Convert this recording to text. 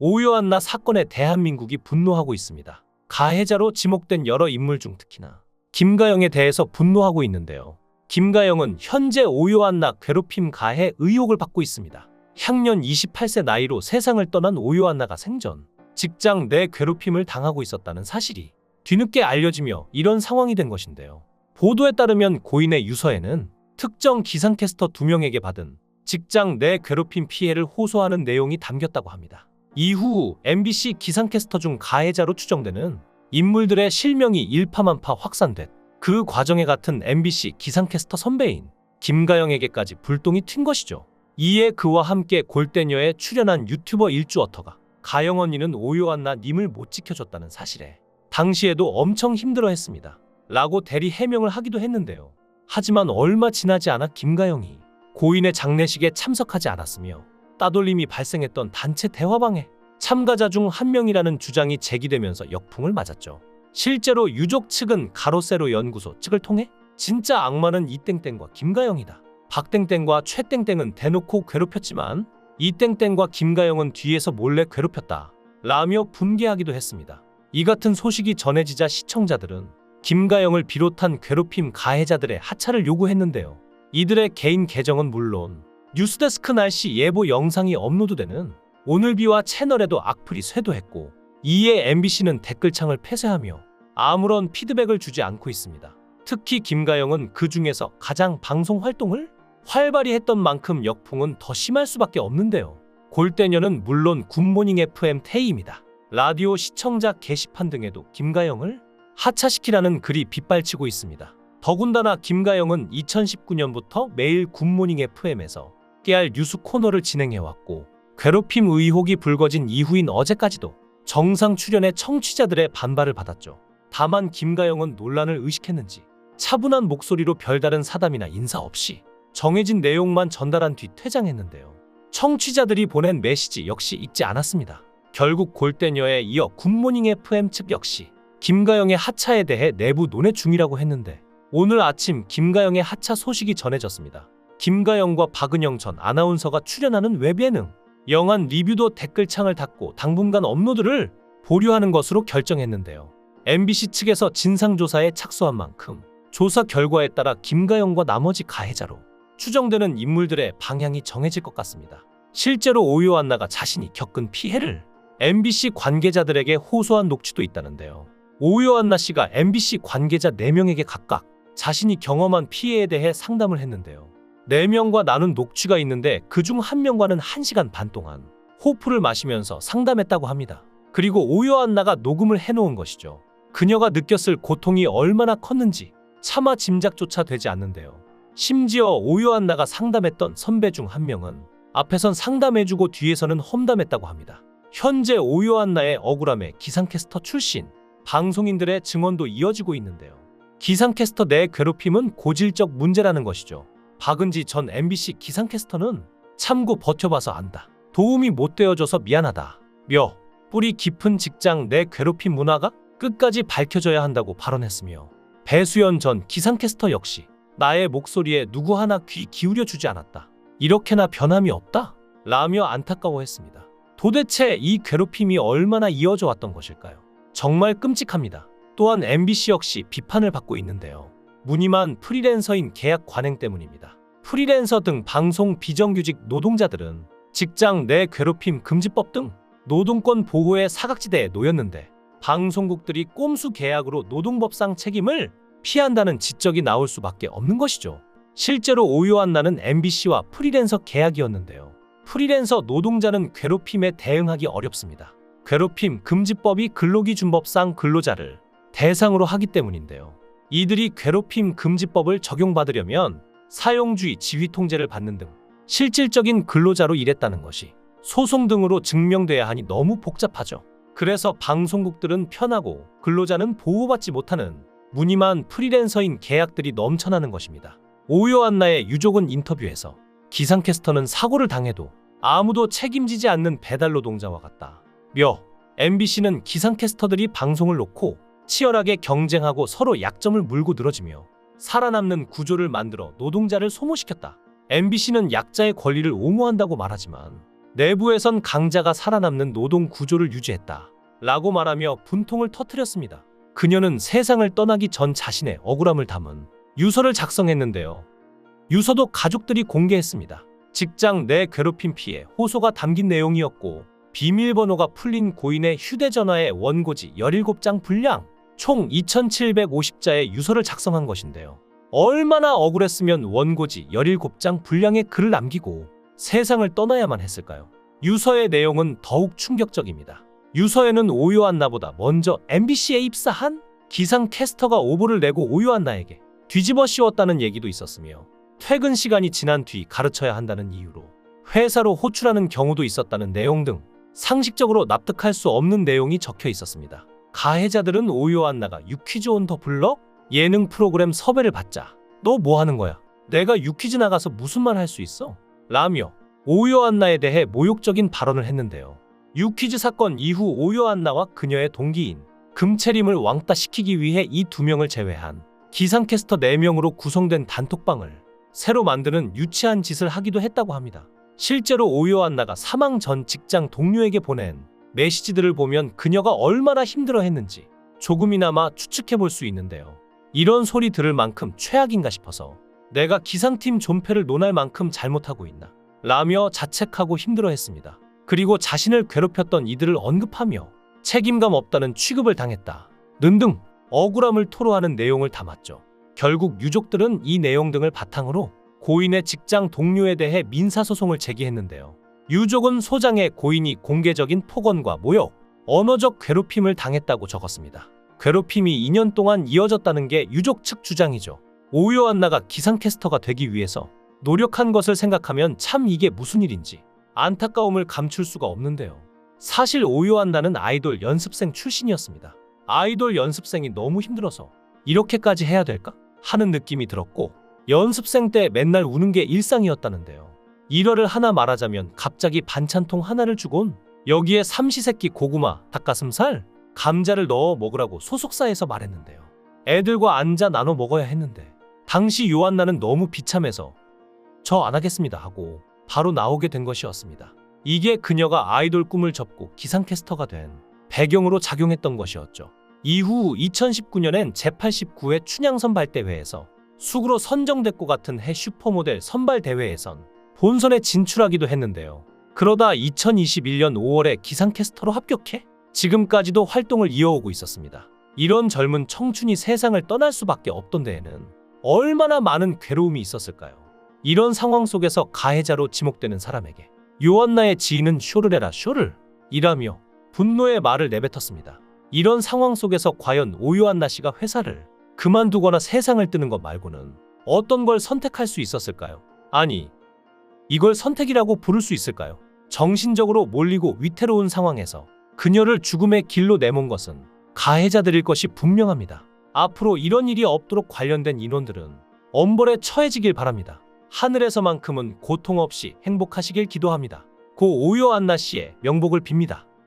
오요한나 사건에 대한민국이 분노하고 있습니다. 가해자로 지목된 여러 인물 중 특히나 김가영에 대해서 분노하고 있는데요. 김가영은 현재 오요한나 괴롭힘 가해 의혹을 받고 있습니다. 향년 28세 나이로 세상을 떠난 오요한나가 생전 직장 내 괴롭힘을 당하고 있었다는 사실이 뒤늦게 알려지며 이런 상황이 된 것인데요. 보도에 따르면 고인의 유서에는 특정 기상캐스터 두 명에게 받은 직장 내 괴롭힘 피해를 호소하는 내용이 담겼다고 합니다. 이후 MBC 기상캐스터 중 가해자로 추정되는 인물들의 실명이 일파만파 확산됐 그 과정에 같은 MBC 기상캐스터 선배인 김가영에게까지 불똥이 튄 것이죠. 이에 그와 함께 골대녀에 출연한 유튜버 일주어터가 가영 언니는 오요한나 님을 못 지켜줬다는 사실에 당시에도 엄청 힘들어했습니다. 라고 대리 해명을 하기도 했는데요. 하지만 얼마 지나지 않아 김가영이 고인의 장례식에 참석하지 않았으며 따돌림이 발생했던 단체 대화방에 참가자 중 한 명이라는 주장이 제기되면서 역풍을 맞았죠. 실제로 유족 측은 가로세로 연구소 측을 통해 진짜 악마는 이땡땡과 김가영이다. 박땡땡과 최땡땡은 대놓고 괴롭혔지만 이땡땡과 김가영은 뒤에서 몰래 괴롭혔다. 라며 분개하기도 했습니다. 이 같은 소식이 전해지자 시청자들은 김가영을 비롯한 괴롭힘 가해자들의 하차를 요구했는데요. 이들의 개인 계정은 물론 뉴스데스크 날씨 예보 영상이 업로드되는 오늘비와 채널에도 악플이 쇄도했고 이에 MBC는 댓글창을 폐쇄하며 아무런 피드백을 주지 않고 있습니다. 특히 김가영은 그 중에서 가장 방송 활동을 활발히 했던 만큼 역풍은 더 심할 수밖에 없는데요. 골대녀는 물론 굿모닝 FM 태희입니다. 라디오 시청자 게시판 등에도 김가영을 하차시키라는 글이 빗발치고 있습니다. 더군다나 김가영은 2019년부터 매일 굿모닝 FM에서 깨알 뉴스 코너를 진행해왔고 괴롭힘 의혹이 불거진 이후인 어제까지도 정상 출연해 청취자들의 반발을 받았죠. 다만 김가영은 논란을 의식했는지 차분한 목소리로 별다른 사담이나 인사 없이 정해진 내용만 전달한 뒤 퇴장했는데요. 청취자들이 보낸 메시지 역시 읽지 않았습니다. 결국 골대녀에 이어 굿모닝 FM 측 역시 김가영의 하차에 대해 내부 논의 중이라고 했는데 오늘 아침 김가영의 하차 소식이 전해졌습니다. 김가영과 박은영 전 아나운서가 출연하는 웹 예능 영한 리뷰도 댓글창을 닫고 당분간 업로드를 보류하는 것으로 결정했는데요. MBC 측에서 진상조사에 착수한 만큼 조사 결과에 따라 김가영과 나머지 가해자로 추정되는 인물들의 방향이 정해질 것 같습니다. 실제로 오요한나가 자신이 겪은 피해를 MBC 관계자들에게 호소한 녹취도 있다는데요. 오요한나 씨가 MBC 관계자 4명에게 각각 자신이 경험한 피해에 대해 상담을 했는데요. 4명과 나눈 녹취가 있는데 그중 한 명과는 1시간 반 동안 호프를 마시면서 상담했다고 합니다. 그리고 오요한나가 녹음을 해놓은 것이죠. 그녀가 느꼈을 고통이 얼마나 컸는지 차마 짐작조차 되지 않는데요. 심지어 오요한나가 상담했던 선배 중 한 명은 앞에선 상담해주고 뒤에서는 험담했다고 합니다. 현재 오요한나의 억울함에 기상캐스터 출신 방송인들의 증언도 이어지고 있는데요. 기상캐스터 내 괴롭힘은 고질적 문제라는 것이죠. 박은지 전 MBC 기상캐스터는 참고 버텨봐서 안다. 도움이 못 되어줘서 미안하다. 며 뿌리 깊은 직장 내 괴롭힘 문화가 끝까지 밝혀져야 한다고 발언했으며 배수연 전 기상캐스터 역시 나의 목소리에 누구 하나 귀 기울여 주지 않았다. 이렇게나 변함이 없다. 라며 안타까워했습니다. 도대체 이 괴롭힘이 얼마나 이어져 왔던 것일까요? 정말 끔찍합니다. 또한 MBC 역시 비판을 받고 있는데요. 무늬만 프리랜서인 계약 관행 때문입니다. 프리랜서 등 방송 비정규직 노동자들은 직장 내 괴롭힘 금지법 등 노동권 보호의 사각지대에 놓였는데 방송국들이 꼼수 계약으로 노동법상 책임을 피한다는 지적이 나올 수밖에 없는 것이죠. 실제로 오요한나는 MBC와 프리랜서 계약이었는데요. 프리랜서 노동자는 괴롭힘에 대응하기 어렵습니다. 괴롭힘 금지법이 근로기준법상 근로자를 대상으로 하기 때문인데요. 이들이 괴롭힘 금지법을 적용받으려면 사용주의 지휘 통제를 받는 등 실질적인 근로자로 일했다는 것이 소송 등으로 증명돼야 하니 너무 복잡하죠. 그래서 방송국들은 편하고 근로자는 보호받지 못하는 무늬만 프리랜서인 계약들이 넘쳐나는 것입니다. 오요한나의 유족은 인터뷰에서 기상캐스터는 사고를 당해도 아무도 책임지지 않는 배달 노동자와 같다. 며 MBC는 기상캐스터들이 방송을 놓고 치열하게 경쟁하고 서로 약점을 물고 늘어지며 살아남는 구조를 만들어 노동자를 소모시켰다. MBC는 약자의 권리를 옹호한다고 말하지만 내부에선 강자가 살아남는 노동 구조를 유지했다. 라고 말하며 분통을 터뜨렸습니다. 그녀는 세상을 떠나기 전 자신의 억울함을 담은 유서를 작성했는데요. 유서도 가족들이 공개했습니다. 직장 내 괴롭힘 피해 호소가 담긴 내용이었고 비밀번호가 풀린 고인의 휴대전화에 원고지 17장 분량 총 2750자의 유서를 작성한 것인데요. 얼마나 억울했으면 원고지 17장 분량의 글을 남기고 세상을 떠나야만 했을까요? 유서의 내용은 더욱 충격적입니다. 유서에는 오요한 나보다 먼저 MBC에 입사한 기상 캐스터가 오보를 내고 오요한 나에게 뒤집어 씌웠다는 얘기도 있었으며 퇴근 시간이 지난 뒤 가르쳐야 한다는 이유로 회사로 호출하는 경우도 있었다는 내용 등 상식적으로 납득할 수 없는 내용이 적혀 있었습니다. 가해자들은 오요한나가 유퀴즈 온더 블럭 예능 프로그램 섭외를 받자 너 뭐 하는 거야? 내가 유퀴즈 나가서 무슨 말 할 수 있어? 라며 오요한나에 대해 모욕적인 발언을 했는데요. 유퀴즈 사건 이후 오요한나와 그녀의 동기인 금채림을 왕따시키기 위해 이 두 명을 제외한 기상캐스터 4명으로 구성된 단톡방을 새로 만드는 유치한 짓을 하기도 했다고 합니다. 실제로 오요한나가 사망 전 직장 동료에게 보낸 메시지들을 보면 그녀가 얼마나 힘들어 했는지 조금이나마 추측해 볼 수 있는데요. 이런 소리 들을 만큼 최악인가 싶어서 내가 기상팀 존폐를 논할 만큼 잘못하고 있나 라며 자책하고 힘들어 했습니다. 그리고 자신을 괴롭혔던 이들을 언급하며 책임감 없다는 취급을 당했다. 등등 억울함을 토로하는 내용을 담았죠. 결국 유족들은 이 내용 등을 바탕으로 고인의 직장 동료에 대해 민사소송을 제기했는데요. 유족은 소장의 고인이 공개적인 폭언과 모욕, 언어적 괴롭힘을 당했다고 적었습니다. 괴롭힘이 2년 동안 이어졌다는 게 유족 측 주장이죠. 오요한나가 기상캐스터가 되기 위해서 노력한 것을 생각하면 참 이게 무슨 일인지 안타까움을 감출 수가 없는데요. 사실 오요한나는 아이돌 연습생 출신이었습니다. 아이돌 연습생이 너무 힘들어서 이렇게까지 해야 될까? 하는 느낌이 들었고 연습생 때 맨날 우는 게 일상이었다는데요. 일화를 하나 말하자면 갑자기 반찬통 하나를 주곤 여기에 삼시세끼 고구마, 닭가슴살, 감자를 넣어 먹으라고 소속사에서 말했는데요. 애들과 앉아 나눠 먹어야 했는데 당시 요한나는 너무 비참해서 저 안 하겠습니다 하고 바로 나오게 된 것이었습니다. 이게 그녀가 아이돌 꿈을 접고 기상캐스터가 된 배경으로 작용했던 것이었죠. 이후 2019년엔 제89회 춘향 선발대회에서 수구로 선정됐고 같은 해 슈퍼모델 선발대회에선 본선에 진출하기도 했는데요. 그러다 2021년 5월에 기상캐스터로 합격해 지금까지도 활동을 이어오고 있었습니다. 이런 젊은 청춘이 세상을 떠날 수밖에 없던 데에는 얼마나 많은 괴로움이 있었을까요? 이런 상황 속에서 가해자로 지목되는 사람에게 요한나의 지인은 쇼를 해라 쇼를 이라며 분노의 말을 내뱉었습니다. 이런 상황 속에서 과연 오요한나 씨가 회사를 그만두거나 세상을 뜨는 것 말고는 어떤 걸 선택할 수 있었을까요? 아니, 이걸 선택이라고 부를 수 있을까요? 정신적으로 몰리고 위태로운 상황에서 그녀를 죽음의 길로 내몬 것은 가해자들일 것이 분명합니다. 앞으로 이런 일이 없도록 관련된 인원들은 엄벌에 처해지길 바랍니다. 하늘에서만큼은 고통 없이 행복하시길 기도합니다. 고 오요 안나 씨의 명복을 빕니다.